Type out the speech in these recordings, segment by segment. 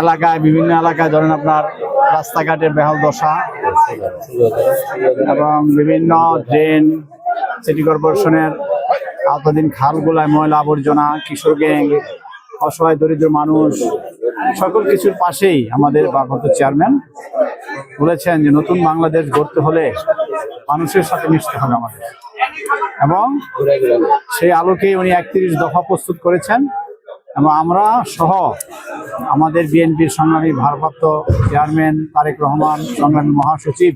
এলাকায়, বিভিন্ন এলাকায় ধরেন আপনার রাস্তাঘাটের বেহাল দশা এবং বিভিন্ন ড্রেন, সিটি কর্পোরেশনের আওতাধীন খালগুলায় ময়লা আবর্জনা, কিশোর গ্যাং, অসহায় দরিদ্র মানুষ, সকল কিছুর পাশেই আমাদের ভারপ্রাপ্ত চেয়ারম্যান বলেছেন যে নতুন বাংলাদেশ গড়তে হলে মানুষের সাথে মিশতে হবে আমাদের। এবং সেই আলোকেই উনি একত্রিশ দফা প্রস্তুত করেছেন। এবং আমরা সহ আমাদের বিএনপির সংগ্রামী ভারপ্রাপ্ত চেয়ারম্যান তারেক রহমান, সংগ্রামী মহাসচিব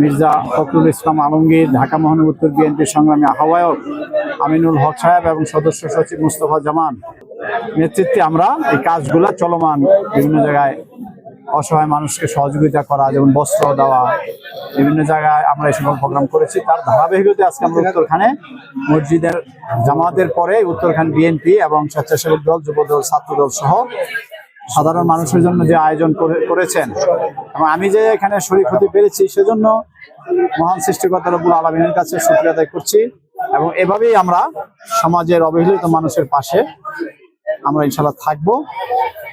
মির্জা ফখরুল ইসলাম আলমগীর, ঢাকা মহানগর উত্তর বিএনপির সংগ্রামী আহ্বায়ক আমিনুল হক সাহেব এবং সদস্য সচিব মুস্তফা জামান। নেতৃত্বে আমরা এই কাজগুলো চলমান বিভিন্ন জায়গায় অসহায় মানুষকে সহযোগিতা করা, যেমন বস্ত্র দেওয়া, বিভিন্ন জায়গায় আমরা এই সকল প্রোগ্রাম করেছি। তার ধারাবাহিকতে আজকে আমরা উত্তরখানে মসজিদের জামাতের পরে উত্তরখান বিএনপি এবং স্বেচ্ছাসেবক দল, যুবদল, ছাত্রদল সহ সাধারণ মানুষের জন্য যে আয়োজন করে- করেছেন। এবং আমি যে এখানে শরীর হতে পেরেছি, সেজন্য মহান সৃষ্টিকর্তা রব্বুল আলমিনের কাছে শুক্রিয়া আদায় করছি এবং এভাবেই আমরা সমাজের অবহেলিত মানুষের পাশে আমরা ইনশাল্লাহ থাকব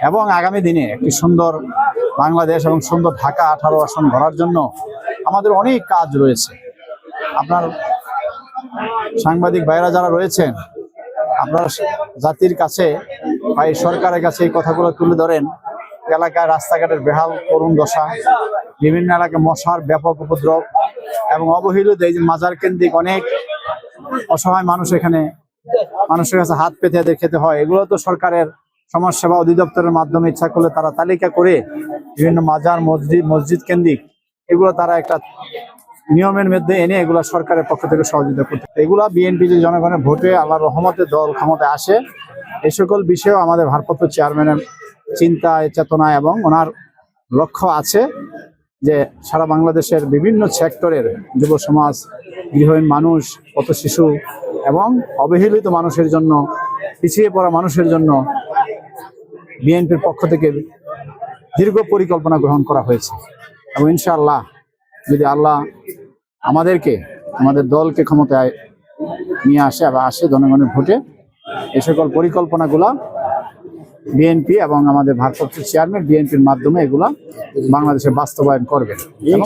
এবং আগামী দিনে একটি সুন্দর বাংলাদেশ এবং সুন্দর ঢাকা আঠারো আসন গড়ার জন্য আমাদের অনেক কাজ রয়েছে। আপনার সাংবাদিক ভাইরা যারা রয়েছেন, আপনার জাতির কাছে বা এই সরকারের কাছে এই কথাগুলো তুলে ধরেন। এলাকায় রাস্তাঘাটের বেহাল করুণ দশা, বিভিন্ন এলাকায় মশার ব্যাপক উপদ্রব এবং অবহেলিত এই মাজার কেন্দ্রিক অনেক অসহায় মানুষ এখানে, মানুষের কাছে হাত পেতে খেতে হয়। এগুলো তো সরকারের সমাজসেবা অধিদপ্তরের মাধ্যমে ইচ্ছা করলে তারা তালিকা করে বিভিন্ন মাজার, মসজিদ মসজিদ কেন্দ্রিক, এগুলো তারা একটা নিয়মের মধ্যে এনে এগুলো সরকারের পক্ষ থেকে সহযোগিতা করতে এগুলা বিএনপি যে জনগণের ভোটে আল্লাহ রহমতে দল ক্ষমতায় আসে। এই সকল বিষয়েও আমাদের ভারপ্রাপ্ত চেয়ারম্যানের চিন্তা, চেতনা এবং ওনার লক্ষ্য আছে যে সারা বাংলাদেশের বিভিন্ন সেক্টরের যুব সমাজ, গৃহহীন মানুষ, পথ শিশু এবং অবহেলিত মানুষের জন্য, পিছিয়ে পড়া মানুষের জন্য বিএনপির পক্ষ থেকে দীর্ঘ পরিকল্পনা গ্রহণ করা হয়েছে। এবং ইনশাআল্লাহ যদি আল্লাহ আমাদেরকে, আমাদের দলকে ক্ষমতায় নিয়ে আসে বা আসে জনগণের ভোটে, এ সকল পরিকল্পনাগুলা বিএনপি এবং আমাদের ভারপ্রাপ্ত চেয়ারম্যান বিএনপির মাধ্যমে এগুলা বাংলাদেশে বাস্তবায়ন করবে এবং